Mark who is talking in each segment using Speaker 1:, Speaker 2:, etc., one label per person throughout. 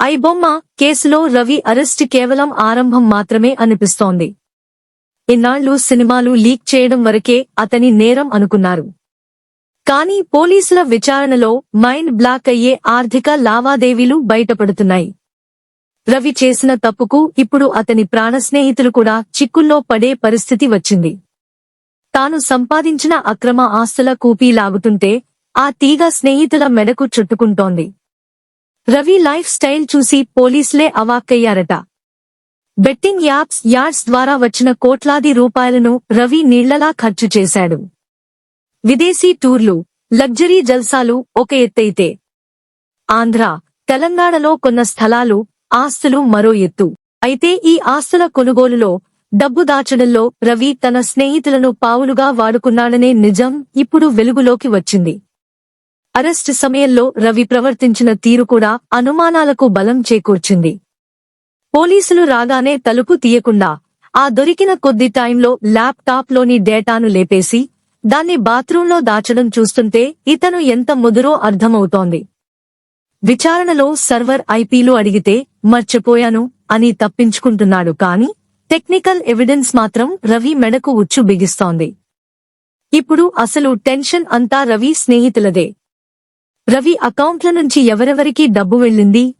Speaker 1: ఐబొమ్మ కేసులో రవి అరెస్ట్ కేవలం ఆరంభం మాత్రమే అనిపిస్తోంది. ఇన్నాళ్ళు సినిమాలు లీక్ చేయడం వరకే అతని నేరం అనుకున్నారు. కానీ పోలీసుల విచారణలో మైండ్ బ్లాక్ అయ్యే ఆర్థిక లావాదేవీలు బయటపడుతున్నాయి. రవి చేసిన తప్పుకు ఇప్పుడు అతని ప్రాణ స్నేహితులు కూడా చిక్కుల్లో పడే పరిస్థితి వచ్చింది. తాను సంపాదించిన అక్రమ ఆస్తుల కూపీ లాగుతుంటే ఆ తీగ స్నేహితుల మెడకు చుట్టుకుంటోంది. రవి లైఫ్ స్టైల్ చూసి పోలీసులే అవాక్కయ్యారట. బెట్టింగ్ యాప్స్ యార్డ్స్ ద్వారా వచ్చిన కోట్లాది రూపాయలను రవి నీళ్ళలా ఖర్చు చేశాడు. విదేశీ టూర్లు లగ్జరీ జల్సాలు ఒక ఎత్తైతే. ఆంధ్ర తెలంగాణలో కొన్న స్థలాలు ఆస్తులు మరో ఎత్తు. అయితే ఈ ఆస్తుల కొనుగోలులో డబ్బు దాచడంలో రవి తన స్నేహితులను పావులుగా వాడుకున్నాడనే నిజం ఇప్పుడు వెలుగులోకి వచ్చింది. అరెస్ట్ సమయంలో రవి ప్రవర్తించిన తీరు కూడా అనుమానాలకు బలం చేకూర్చింది. పోలీసులు రాగానే తలుపు తీయకుండా ఆ దొరికిన కొద్ది టైంలో ల్యాప్టాప్లోని డేటాను లేపేసి దాన్ని బాత్రూంలో దాచడం చూస్తుంటే ఇతను ఎంత ముదురో అర్థమవుతోంది. విచారణలో సర్వర్ ఐపీలు అడిగితే మర్చిపోయాను అని తప్పించుకుంటున్నాడు కాని టెక్నికల్ ఎవిడెన్స్ మాత్రం రవి మెడకు ఉచ్చు బిగిస్తోంది. ఇప్పుడు అసలు టెన్షన్ అంతా రవి స్నేహితులదే. రవి అకౌంట్ల నుంచి ఎవరెవరికి డబ్బు వెళ్ళింది?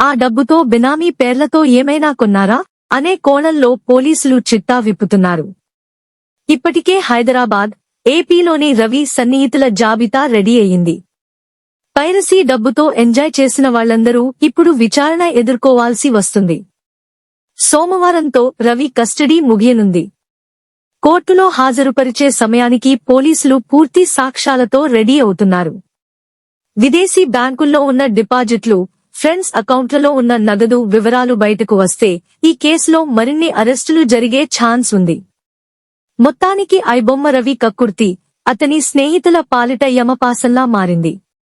Speaker 1: ఆ డబ్బుతో బినామీ పేర్లతో ఏమైనా కొన్నారా? అనే కోణంలో పోలీసులు చిట్టా విప్పుతున్నారు. ఇప్పటికే హైదరాబాద్ ఏపీలోని రవి సన్నిహితుల జాబితా రెడీ అయింది పైరసీ డబ్బుతో ఎంజాయ్ చేసిన వాళ్ళందరూ ఇప్పుడు విచారణ ఎదుర్కోవాల్సి వస్తుంది. సోమవారంతో రవి కస్టడీ ముగియనుంది. కోర్టులో హాజరుపరిచే సమయానికి పోలీసులు పూర్తి సాక్ష్యాలతో రెడీ అవుతున్నారు. విదేశీ బ్యాంకుల్లో ఉన్న డిపాజిట్లు ఫ్రెండ్స్ అకౌంట్లలో ఉన్న నగదు వివరాలు బయటకు వస్తే ఈ కేసులో మరిన్ని అరెస్టులు జరిగే ఛాన్స్ ఉంది. మొత్తానికి ఐబొమ్మ రవి కక్కుర్తి అతని స్నేహితుల పాలిట యమపాసంలా మారింది.